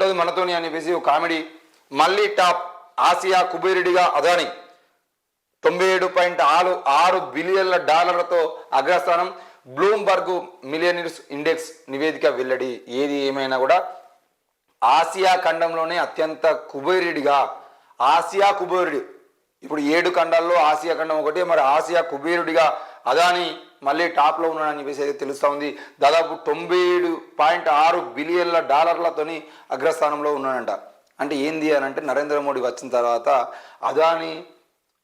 ఉంటుంది మనతోని అని ఒక కామెడీ. మళ్ళీ టాప్ ఆసియా కుబేరుడిగా అదాని. తొంభై ఏడు పాయింట్ ఆరు ఆరు బిలియన్ల డాలర్లతో అగ్రస్థానం బ్లూంబర్గ్ మిలియనీర్స్ ఇండెక్స్ నివేదిక వెల్లడి. ఏది ఏమైనా కూడా ఆసియా ఖండంలోనే అత్యంత కుబేరుడిగా. ఆసియా కుబేరుడు. ఇప్పుడు ఏడు ఖండాల్లో ఆసియా ఖండం ఒకటి మరి ఆసియా కుబేరుడిగా అదాని మళ్ళీ టాప్లో ఉన్నాడని చెప్పేసి అయితే తెలుస్తూ ఉంది. దాదాపు తొంభై ఏడు పాయింట్ ఆరు బిలియన్ల డాలర్లతోని అగ్రస్థానంలో ఉన్నాడంట. అంటే ఏంది అని అంటే నరేంద్ర మోడీ వచ్చిన తర్వాత అదాని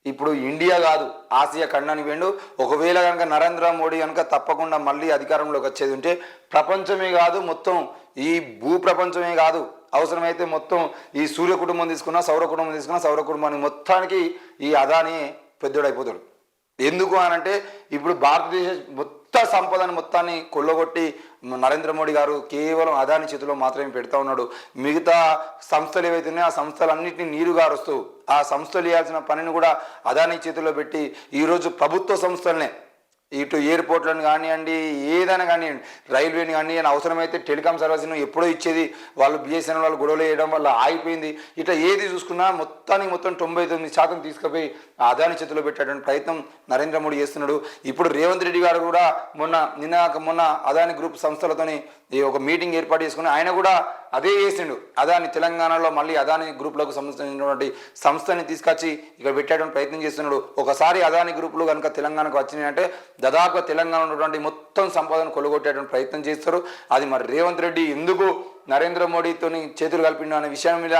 ఇప్పుడు ఇండియా కాదు ఆసియా ఖండానికి వెండు ఒకవేళ కనుక నరేంద్ర మోడీ కనుక తప్పకుండా మళ్ళీ అధికారంలోకి వచ్చేది ఉంటే ప్రపంచమే కాదు మొత్తం ఈ భూ ప్రపంచమే కాదు. అవసరమైతే మొత్తం ఈ సూర్య కుటుంబం తీసుకున్నా సౌర కుటుంబం తీసుకున్నా సౌర కుటుంబానికి మొత్తానికి ఈ అదాని పెద్దోడైపోతాడు. ఎందుకు అనంటే ఇప్పుడు భారతదేశ మొత్త సంపదని మొత్తాన్ని కొల్లగొట్టి నరేంద్ర మోడీ గారు కేవలం అదాని చేతిలో మాత్రమే పెడతా ఉన్నాడు. మిగతా సంస్థలు ఏవైతే ఉన్నాయో ఆ సంస్థలన్నింటినీ నీరు గారుస్తూ ఆ సంస్థలు చేయాల్సిన పనిని కూడా అదాని చేతిలో పెట్టి ఈరోజు ప్రభుత్వ సంస్థలనే ఇటు ఎయిర్పోర్ట్లను కానివ్వండి ఏదైనా కానివ్వండి రైల్వేని కానివ్వండి అవసరమైతే టెలికాం సర్వీస్ను ఎప్పుడో ఇచ్చేది వాళ్ళు బిఎస్ఎన్ఎల్ వాళ్ళు గొడవలు వేయడం వల్ల ఆగిపోయింది. ఇట్లా ఏది చూసుకున్నా మొత్తానికి మొత్తం తొంభై తొమ్మిది శాతం తీసుకుపోయి అదాని చేతిలో పెట్టేటువంటి ప్రయత్నం నరేంద్ర మోడీ చేస్తున్నాడు. ఇప్పుడు రేవంత్ రెడ్డి గారు కూడా మొన్న నిన్న మొన్న అదాని గ్రూప్ సంస్థలతోని ఈ ఒక మీటింగ్ ఏర్పాటు చేసుకుని ఆయన కూడా అదే చేసిండు. అదాని తెలంగాణలో మళ్ళీ అదాని గ్రూప్లకు సంబంధించినటువంటి సంస్థని తీసుకొచ్చి ఇక్కడ పెట్టేటువంటి ప్రయత్నం చేస్తున్నాడు. ఒకసారి అదాని గ్రూపులు కనుక తెలంగాణకు వచ్చినాయి అంటే దాదాపుగా తెలంగాణ ఉన్నటువంటి మొత్తం సంపదను కొలగొట్టేటువంటి ప్రయత్నం చేస్తారు. అది మరి రేవంత్ రెడ్డి ఎందుకు నరేంద్ర మోడీతో చేతులు కలిపిండు అనే విషయం మీద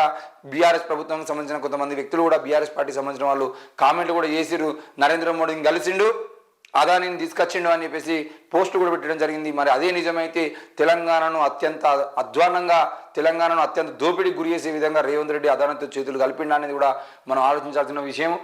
బీఆర్ఎస్ ప్రభుత్వానికి సంబంధించిన కొంతమంది వ్యక్తులు కూడా బీఆర్ఎస్ పార్టీకి సంబంధించిన వాళ్ళు కామెంట్లు కూడా చేసిరు నరేంద్ర మోడీని కలిసిండు అదానిని తీసుకొచ్చిండు అని చెప్పేసి పోస్ట్ కూడా పెట్టడం జరిగింది. మరి అదే నిజమైతే తెలంగాణను అత్యంత అధ్వానంగా తెలంగాణను అత్యంత దోపిడీకి గురి చేసే విధంగా రేవంత్ రెడ్డి అదానితో చేతులు కలిపిండు అనేది కూడా మనం ఆలోచించాల్సిన విషయం.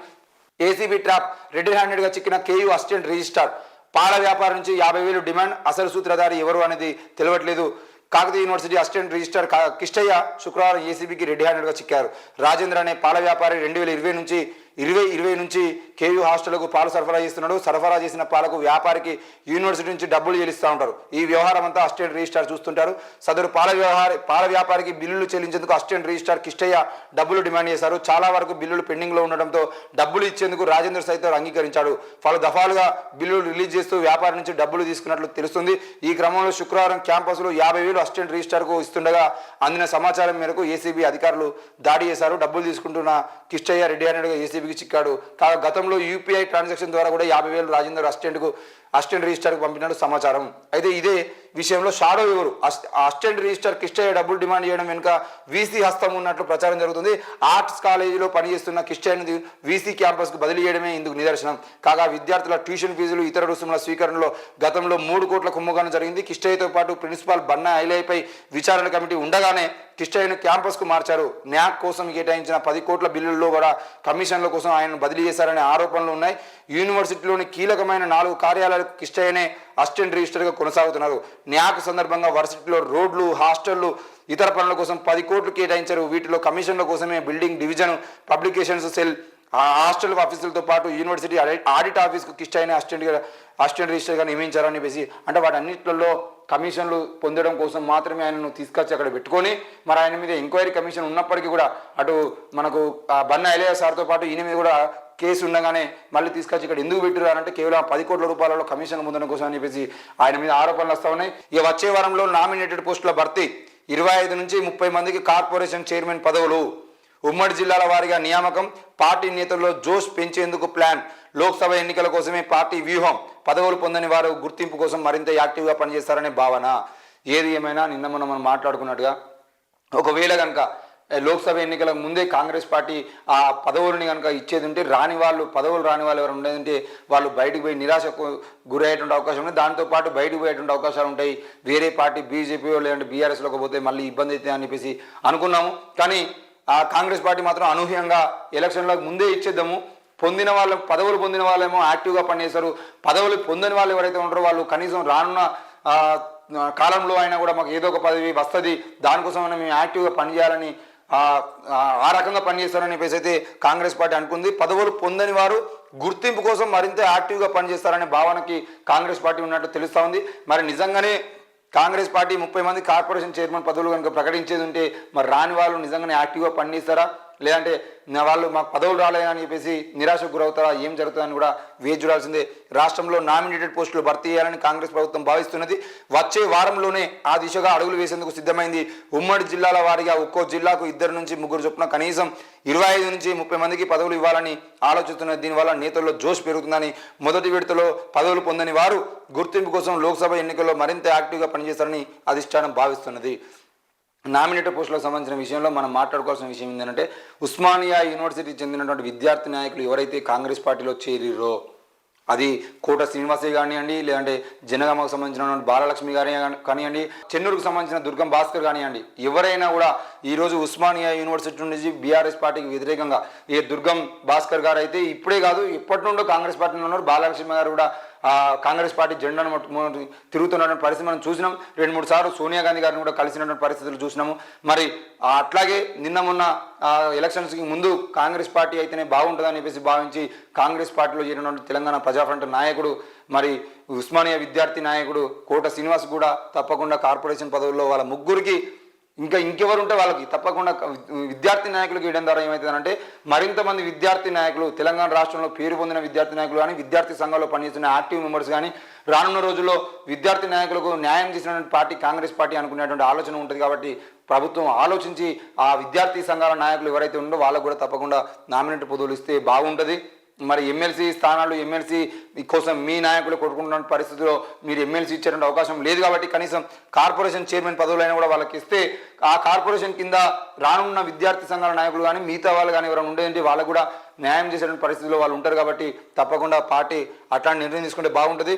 ఏసీబీ ట్రాప్ రెడ్ హ్యాండెడ్గా చిక్కిన కేయూ అసిస్టెంట్ రిజిస్ట్రార్. పాల వ్యాపారం నుంచి యాభై వేలు డిమాండ్ అసలు సూత్రధారి ఎవరు అనేది తెలియట్లేదు కాకతీయ యూనివర్సిటీ అసిస్టెంట్ రిజిస్టర్ కా- కిష్టయ్య శుక్రవారం ఏసీబీకి రెడ్ హ్యాండెడ్గా చిక్కారు. రాజేంద్ర అనే పాల వ్యాపారి రెండు వేల ఇరవై నుంచి ఇరవై ఇరవై నుంచి కేయూ హాస్టళ్ళకు పాలు సరఫరా చేస్తున్నాడు. సరఫరా చేసిన పాలకు వ్యాపారికి యూనివర్సిటీ నుంచి డబ్బులు చెల్లిస్తూ ఉంటారు. ఈ వ్యవహారం అంతా అసిస్టెంట్ రిజిస్టార్ చూస్తుంటారు. సదరు పాల వ్యవహార పాల వ్యాపారికి బిల్లులు చెల్లించేందుకు అసిస్టెంట్ రిజిస్టార్ కిష్టయ్య డబ్బులు డిమాండ్ చేశారు. చాలా వరకు బిల్లులు పెండింగ్లో ఉండడంతో డబ్బులు ఇచ్చేందుకు రాజేంద్ర సైతం అంగీకరించాడు. పలు దఫాలుగా బిల్లులు రిలీజ్ చేస్తూ వ్యాపారి నుంచి డబ్బులు తీసుకున్నట్లు తెలుస్తుంది. ఈ క్రమంలో శుక్రవారం క్యాంపస్లో యాభై వేలు అసిస్టెంట్ రిజిస్టార్కు ఇస్తుండగా అందిన సమాచారం మేరకు ఏసీబీ అధికారులు దాడి చేశారు. డబ్బులు తీసుకుంటున్న కిష్టయ్య రెడ్డి అనేటుగా ఏసీబీకి చిక్కాడు. కాగా గతంలో యూపీఐ ట్రాన్సాక్షన్ ద్వారా కూడా యాభై వేలు రాజేందర్ అసిస్టెంట్కు అసిస్టెంట్ రిజిస్టర్కి పంపినట్టు సమాచారం. అయితే ఇదే విషయంలో షాడో ఎవరు? అసిస్టెంట్ రిజిస్టర్ కిష్టయ్య డబ్బులు డిమాండ్ చేయడం వెనుక వీసీ హస్తం ఉన్నట్లు ప్రచారం జరుగుతుంది. ఆర్ట్స్ కాలేజీలో పనిచేస్తున్న కిష్టయ్యను వీసీ క్యాంపస్కు బదిలీ చేయడమే ఇందుకు నిదర్శనం. కాగా విద్యార్థుల ట్యూషన్ ఫీజులు ఇతర రుసుముల స్వీకరణలో గతంలో మూడు కోట్ల కుంభకోణం జరిగింది. కిష్టయ్యతో పాటు ప్రిన్సిపాల్ బన్నా ఐలైపై విచారణ కమిటీ ఉండగానే కిష్టయ్యను క్యాంపస్కు మార్చారు. న్యాక్ కోసం కేటాయించిన పది కోట్ల బిల్లుల్లో కూడా కమిషన్ల కోసం ఆయన బదిలీ చేశారనే ఆరోపణలు ఉన్నాయి. యూనివర్సిటీలోని కీలకమైన నాలుగు కార్యాలయాలు కార్యాలయాలకు కిష్టయ్యనే అసిస్టెంట్ రిజిస్టర్గా కొనసాగుతున్నారు. న్యాక్ సందర్భంగా వర్సిటీలో రోడ్లు హాస్టళ్ళు ఇతర పనుల కోసం పది కోట్లు కేటాయించారు. వీటిలో కమిషన్ల కోసమే building division publications cell hostel ఆఫీసులతో పాటు యూనివర్సిటీ ఆడిట్ ఆఫీస్కు కిష్టయ్యనే అసిస్టెంట్గా అసిస్టెంట్ రిజిస్టర్గా నియమించారని చెప్పేసి అంటే వాటన్నిటిలో కమిషన్లు పొందడం కోసం మాత్రమే ఆయనను తీసుకొచ్చి అక్కడ పెట్టుకొని మరి ఆయన మీద ఎంక్వైరీ కమిషన్ ఉన్నప్పటికీ కూడా అటు మనకు బన్న ఎలయ సార్తో పాటు ఈయన మీద కూడా కేసు ఉండగానే మళ్ళీ తీసుకొచ్చి ఇక్కడ ఎందుకు పెట్టిరారంటే అంటే కేవలం పది కోట్ల రూపాయలలో కమిషన్ పొందడం కోసం అని చెప్పేసి ఆయన మీద ఆరోపణలు వస్తూ ఉన్నాయి. ఇక వచ్చే వారంలో నామినేటెడ్ పోస్టుల భర్తీ. ఇరవై ఐదు నుంచి ముప్పై మందికి కార్పొరేషన్ చైర్మన్ పదవులు. ఉమ్మడి జిల్లాల వారీగా నియామకం. పార్టీ నేతల్లో జోష్ పెంచేందుకు ప్లాన్. లోక్సభ ఎన్నికల కోసమే పార్టీ వ్యూహం. పదవులు పొందని వారు గుర్తింపు కోసం మరింత యాక్టివ్గా పనిచేస్తారనే భావన. ఏది ఏమైనా నిన్న మనం మనం మాట్లాడుకున్నట్టుగా. ఒకవేళ కనుక లోక్సభ ఎన్నికల ముందే కాంగ్రెస్ పార్టీ ఆ పదవులని కనుక ఇచ్చేది ఉంటే రాని వాళ్ళు పదవులు రాని వాళ్ళు ఎవరు ఉండేదంటే వాళ్ళు బయటకు పోయి నిరాశకు గురయ్యేటువంటి అవకాశం ఉంది. దాంతోపాటు బయటకు పోయేటువంటి అవకాశాలు ఉంటాయి. వేరే పార్టీ బీజేపీ లేదంటే బీఆర్ఎస్లోకి పోతే మళ్ళీ ఇబ్బంది అవుతుంది అని చెప్పేసి అనుకున్నాము. కానీ ఆ కాంగ్రెస్ పార్టీ మాత్రం అనూహ్యంగా ఎలక్షన్లకు ముందే ఇచ్చేద్దాము. పొందిన వాళ్ళు పదవులు పొందిన వాళ్ళేమో యాక్టివ్గా పనిచేస్తారు. పదవులు పొందని వాళ్ళు ఎవరైతే ఉంటారో వాళ్ళు కనీసం రానున్న కాలంలో అయినా కూడా మాకు ఏదో ఒక పదవి వస్తుంది. దానికోసం మేము యాక్టివ్గా పనిచేయాలని ఆ, రకంగా పనిచేస్తారని చెప్పేసి అయితే కాంగ్రెస్ పార్టీ అనుకుంది. పదవులు పొందని వారు గుర్తింపు కోసం మరింత యాక్టివ్గా పనిచేస్తారనే భావనకి కాంగ్రెస్ పార్టీ ఉన్నట్టు తెలుస్తూ ఉంది. మరి నిజంగానే కాంగ్రెస్ పార్టీ ముప్పై మంది కార్పొరేషన్ చైర్మన్ పదవులు కనుక ప్రకటించేది ఉంటే మరి రాని వాళ్ళు నిజంగానే యాక్టివ్గా పనిచేస్తారా? లేదంటే నా వాళ్ళు మాకు పదవులు రాలేదని చెప్పేసి నిరాశకు గురవుతారా? ఏం జరుగుతుందని కూడా వేచి చూడాల్సిందే. రాష్ట్రంలో నామినేటెడ్ పోస్టులు భర్తీ చేయాలని కాంగ్రెస్ ప్రభుత్వం భావిస్తున్నది. వచ్చే వారంలోనే ఆ దిశగా అడుగులు వేసేందుకు సిద్ధమైంది. ఉమ్మడి జిల్లాల వారిగా ఒక్కో జిల్లాకు ఇద్దరు నుంచి ముగ్గురు చొప్పున కనీసం ఇరవై ఐదు నుంచి ముప్పై మందికి పదవులు ఇవ్వాలని ఆలోచిస్తున్నది దీనివల్ల నేతల్లో జోష్ పెరుగుతుందని మొదటి విడతలో పదవులు పొందని వారు గుర్తింపు కోసం లోక్సభ ఎన్నికల్లో మరింత యాక్టివ్గా పనిచేస్తారని అధిష్టానం భావిస్తున్నది. నామినేటెడ్ పోస్టులకు సంబంధించిన విషయంలో మనం మాట్లాడుకోవాల్సిన విషయం ఏంటంటే ఉస్మానియా యూనివర్సిటీకి చెందినటువంటి విద్యార్థి నాయకులు ఎవరైతే కాంగ్రెస్ పార్టీలో చేరిరో అది కోట శ్రీనివాసయ్య కానివ్వండి లేదంటే జనగామకు సంబంధించినటువంటి బాలలక్ష్మి గారి కానివ్వండి చెన్నూరుకు సంబంధించిన దుర్గం భాస్కర్ కానివ్వండి ఎవరైనా కూడా ఈరోజు ఉస్మానియా యూనివర్సిటీ నుంచి బీఆర్ఎస్ పార్టీకి వ్యతిరేకంగా ఏ దుర్గం భాస్కర్ గారు అయితే ఇప్పుడే కాదు ఇప్పటి నుండో కాంగ్రెస్ పార్టీలో ఉన్నారు బాలలక్ష్మి గారు కూడా కాంగ్రెస్ పార్టీ జెండాను తిరుగుతున్నటువంటి పరిస్థితి మనం చూసినాం. రెండు మూడు సార్లు సోనియా గాంధీ గారిని కూడా కలిసినటువంటి పరిస్థితులు చూసినాము. మరి అట్లాగే నిన్న మొన్న ఎలక్షన్స్కి ముందు కాంగ్రెస్ పార్టీ అయితేనే బాగుంటుందని చెప్పేసి భావించి కాంగ్రెస్ పార్టీలో చేరినటువంటి తెలంగాణ ప్రజాఫ్రంట్ నాయకుడు మరి ఉస్మానియా విద్యార్థి నాయకుడు కోట శ్రీనివాస్ కూడా తప్పకుండా కార్పొరేషన్ పదవుల్లో వాళ్ళ ముగ్గురికి ఇంకా ఇంకెవరు ఉంటే వాళ్ళకి తప్పకుండా విద్యార్థి నాయకులు గీయడం ద్వారా ఏమవుతుందంటే మరింత మంది విద్యార్థి నాయకులు తెలంగాణ రాష్ట్రంలో పేరు పొందిన విద్యార్థి నాయకులు కానీ విద్యార్థి సంఘాల్లో పనిచేస్తున్న యాక్టివ్ మెంబర్స్ కానీ రానున్న రోజుల్లో విద్యార్థి నాయకులకు న్యాయం చేసినటువంటి పార్టీ కాంగ్రెస్ పార్టీ అనుకునేటువంటి ఆలోచన ఉంటుంది కాబట్టి ప్రభుత్వం ఆలోచించి ఆ విద్యార్థి సంఘాల నాయకులు ఎవరైతే ఉందో వాళ్ళకు కూడా తప్పకుండా నామినేట్ పదవులు ఇస్తే బాగుంటుంది. మరి ఎమ్మెల్సీ స్థానాలు ఎమ్మెల్సీ కోసం మీ నాయకులు కొట్టుకుంటున్న పరిస్థితిలో మీరు ఎమ్మెల్సీ ఇచ్చేటువంటి అవకాశం లేదు కాబట్టి కనీసం కార్పొరేషన్ చైర్మన్ పదవులైనా కూడా వాళ్ళకి ఇస్తే ఆ కార్పొరేషన్ కింద రానున్న విద్యార్థి సంఘాల నాయకులు కానీ మిగతా వాళ్ళు కానీ ఎవరైనా ఉండేదంటే వాళ్ళకు కూడా న్యాయం చేసేటువంటి పరిస్థితిలో వాళ్ళు ఉంటారు కాబట్టి తప్పకుండా పార్టీ అట్లాంటి నిర్ణయం తీసుకుంటే బాగుంటుంది.